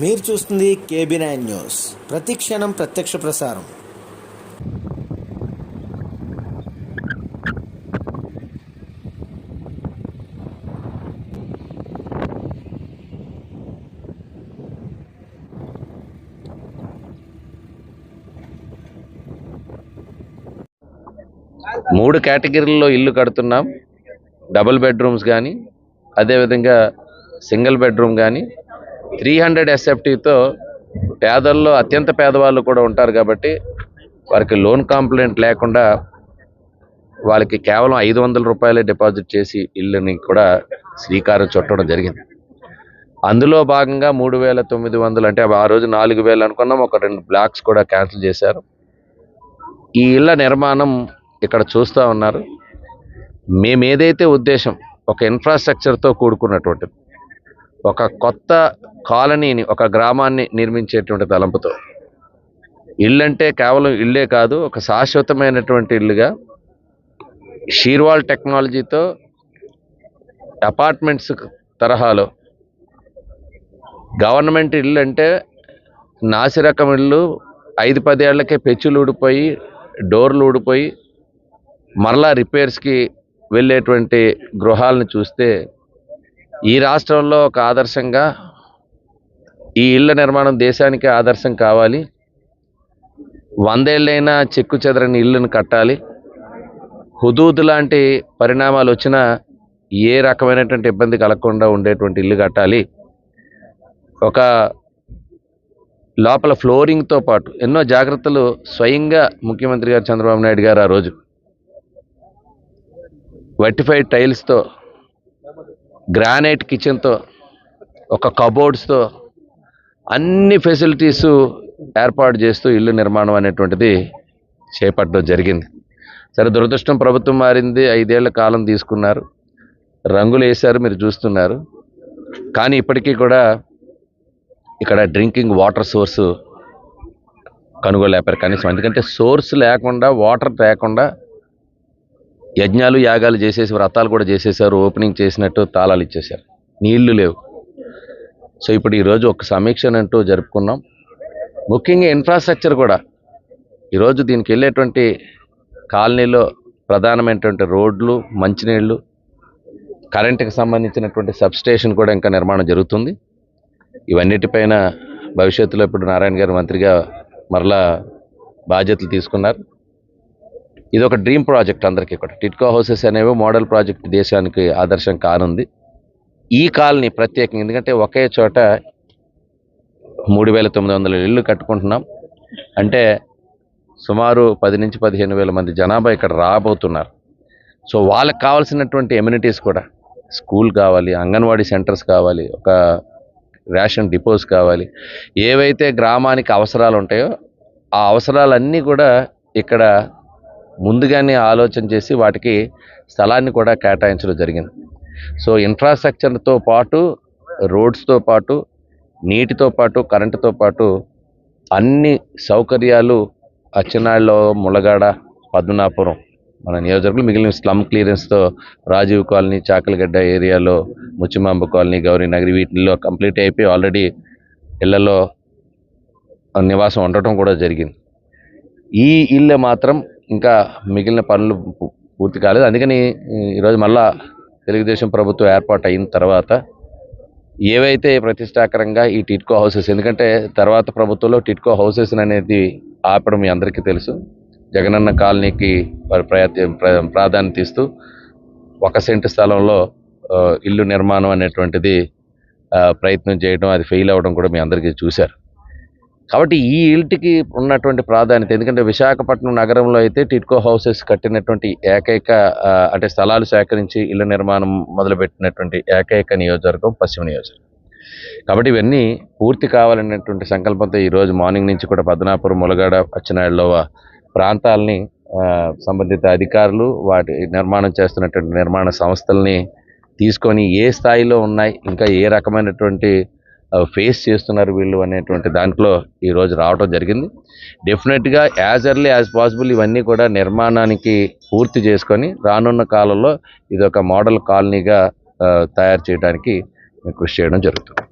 మీరు చూస్తుంది KB nine news ప్రతి క్షణం ప్రత్యక్ష ప్రసారం. మూడు కేటగిరీల్లో ఇల్లు కడుతున్నాం. డబుల్ బెడ్రూమ్స్ కానీ అదేవిధంగా సింగిల్ బెడ్రూమ్ కానీ త్రీ హండ్రెడ్ ఎస్ఎఫ్టీతో పేదల్లో అత్యంత పేదవాళ్ళు కూడా ఉంటారు కాబట్టి వారికి లోన్ కాంప్లైంట్ లేకుండా వాళ్ళకి కేవలం ఐదు వందల రూపాయలే డిపాజిట్ చేసి ఇల్లుని కూడా శ్రీకారం చుట్టడం జరిగింది. అందులో భాగంగా మూడు వేల తొమ్మిది వందలు అంటే ఆ రోజు నాలుగు వేలు అనుకున్నాం. ఒక రెండు బ్లాక్స్ కూడా క్యాన్సిల్ చేశారు. ఈ ఇళ్ళ నిర్మాణం ఇక్కడ చూస్తూ ఉన్నారు. మేము ఏదైతే ఉద్దేశం ఒక ఇన్ఫ్రాస్ట్రక్చర్తో కూడుకున్నటువంటిది ఒక కొత్త కాలనీని ఒక గ్రామాన్ని నిర్మించేటువంటి తలంపుతో ఇల్లు అంటే కేవలం ఇల్లే కాదు ఒక శాశ్వతమైనటువంటి ఇల్లుగా షీర్వాల్ టెక్నాలజీతో అపార్ట్మెంట్స్ తరహాలో గవర్నమెంట్ ఇల్లు అంటే నాసిరకం ఇల్లు ఐదు పదేళ్ళకే పెచ్చులు ఊడిపోయి డోర్లు ఊడిపోయి మరలా రిపేర్స్కి వెళ్ళేటువంటి గృహాలను చూస్తే ఈ రాష్ట్రంలో ఒక ఆదర్శంగా ఈ ఇళ్ళ నిర్మాణం దేశానికి ఆదర్శం కావాలి. వందేళ్ళైనా చెక్కు చెదరని ఇళ్ళను కట్టాలి. హుదూద్ లాంటి పరిణామాలు వచ్చినా ఏ రకమైనటువంటి ఇబ్బంది కలగకుండా ఉండేటువంటి ఇల్లు కట్టాలి. ఒక లోపల ఫ్లోరింగ్తో పాటు ఎన్నో జాగ్రత్తలు స్వయంగా ముఖ్యమంత్రి గారు చంద్రబాబు నాయుడు గారు ఆ రోజు వెటిఫైడ్ టైల్స్తో గ్రానైట్ కిచెన్తో ఒక కబోర్డ్స్తో అన్ని ఫెసిలిటీస్ ఏర్పాటు చేస్తూ ఇల్లు నిర్మాణం అనేటువంటిది చేపట్టడం జరిగింది. సరే దురదృష్టం ప్రభుత్వం మారింది ఐదేళ్ళ కాలం తీసుకున్నారు. రంగులు వేశారు మీరు చూస్తున్నారు. కానీ ఇప్పటికీ కూడా ఇక్కడ డ్రింకింగ్ వాటర్ సోర్సు కనుగోలేపారు కనీసం. ఎందుకంటే సోర్స్ లేకుండా వాటర్ లేకుండా యజ్ఞాలు యాగాలు చేసేసి వ్రతాలు కూడా చేసేసారు. ఓపెనింగ్ చేసినట్టు తాళాలు ఇచ్చేశారు. నీళ్ళు లేవు. సో ఇప్పుడు ఈరోజు ఒక సమీక్షనంటూ జరుపుకున్నాం. ముఖ్యంగా ఇన్ఫ్రాస్ట్రక్చర్ కూడా. ఈరోజు దీనికి వెళ్ళేటువంటి కాలనీలో ప్రధానమైనటువంటి రోడ్లు మంచినీళ్ళు కరెంటుకి సంబంధించినటువంటి సబ్స్టేషన్ కూడా ఇంకా నిర్మాణం జరుగుతుంది. ఇవన్నిటిపైన భవిష్యత్తులో ఇప్పుడు నారాయణ గారు మంత్రిగా మరలా బాధ్యతలు తీసుకున్నారు. ఇది ఒక డ్రీమ్ ప్రాజెక్ట్ అందరికీ కూడా. టిట్కో హౌసెస్ అనేవి మోడల్ ప్రాజెక్ట్ దేశానికి ఆదర్శం కానుంది. ఈ కాలనీ ప్రత్యేకంగా ఎందుకంటే ఒకే చోట మూడు వేల తొమ్మిది వందల ఇళ్ళు కట్టుకుంటున్నాం. అంటే సుమారు పది నుంచి పదిహేను వేల మంది జనాభా ఇక్కడ రాబోతున్నారు. సో వాళ్ళకి కావాల్సినటువంటి ఎమ్యూనిటీస్ కూడా స్కూల్ కావాలి అంగన్వాడీ సెంటర్స్ కావాలి ఒక రేషన్ డిపోస్ కావాలి ఏవైతే గ్రామానికి అవసరాలు ఉంటాయో ఆ అవసరాలన్నీ కూడా ఇక్కడ ముందుగానే ఆలోచన చేసి వాటికి స్థలాన్ని కూడా కేటాయించడం జరిగింది. సో ఇన్ఫ్రాస్ట్రక్చర్తో పాటు రోడ్స్తో పాటు నీటితో పాటు కరెంటుతో పాటు అన్ని సౌకర్యాలు అచ్చెన్నాళ్ళలో ములగాడ పద్మనాపురం మన నియోజకవర్గంలో మిగిలిన స్లమ్ క్లియరెన్స్తో రాజీవ్ కాలనీ చాకలగడ్డ ఏరియాలో ముచ్చిమాంబ కాలనీ గౌరీ నగరి వీటిల్లో కంప్లీట్ అయిపోయి ఆల్రెడీ ఇళ్ళలో నివాసం ఉండటం కూడా జరిగింది. ఈ ఇల్లు మాత్రం ఇంకా మిగిలిన పనులు పూ- పూర్తి కాలేదు. అందుకని ఈరోజు మళ్ళా తెలుగుదేశం ప్రభుత్వం ఏర్పాటు అయిన తర్వాత ఏవైతే ప్రతిష్టాకరంగా ఈ టిట్కో హౌసెస్ ఎందుకంటే తర్వాత ప్రభుత్వంలో టిట్కో హౌసెస్ అనేది ఆపడం మీ అందరికీ తెలుసు. జగనన్న కాలనీకి వారు ప్ర- ప్రాధాన్యత ఇస్తూ ఒక సెంటు స్థలంలో ఇల్లు నిర్మాణం అనేటువంటిది ప్రయత్నం చేయడం అది ఫెయిల్ అవ్వడం కూడా మీ అందరికీ చూశారు. కాబట్టి ఈ ఇంటికి ఉన్నటువంటి ప్రాధాన్యత ఎందుకంటే విశాఖపట్నం నగరంలో అయితే టిట్కో హౌసెస్ కట్టినటువంటి ఏకైక అంటే స్థలాలు సేకరించి ఇళ్ళ నిర్మాణం మొదలుపెట్టినటువంటి ఏకైక నియోజకవర్గం పశ్చిమ నియోజకవర్గం. కాబట్టి ఇవన్నీ పూర్తి కావాలనేటువంటి సంకల్పంతో ఈరోజు మార్నింగ్ నుంచి కూడా పద్మనాపురం ములగాడ అచ్చినాయుడులో ప్రాంతాలని సంబంధిత అధికారులు వాటి నిర్మాణం చేస్తున్నటువంటి నిర్మాణ సంస్థల్ని తీసుకొని ఏ స్థాయిలో ఉన్నాయి ఇంకా ఏ రకమైనటువంటి ఫేస్ చేస్తున్నారు వీళ్ళు అనేటువంటి దాంట్లో ఈరోజు రావడం జరిగింది. డెఫినెట్గా యాజ్ ఎర్లీ యాజ్ పాసిబుల్ ఇవన్నీ కూడా నిర్మాణానికి పూర్తి చేసుకొని రానున్న కాలంలో ఇది ఒక మోడల్ కాలనీగా తయారు చేయడానికి కృషి చేయడం జరుగుతుంది.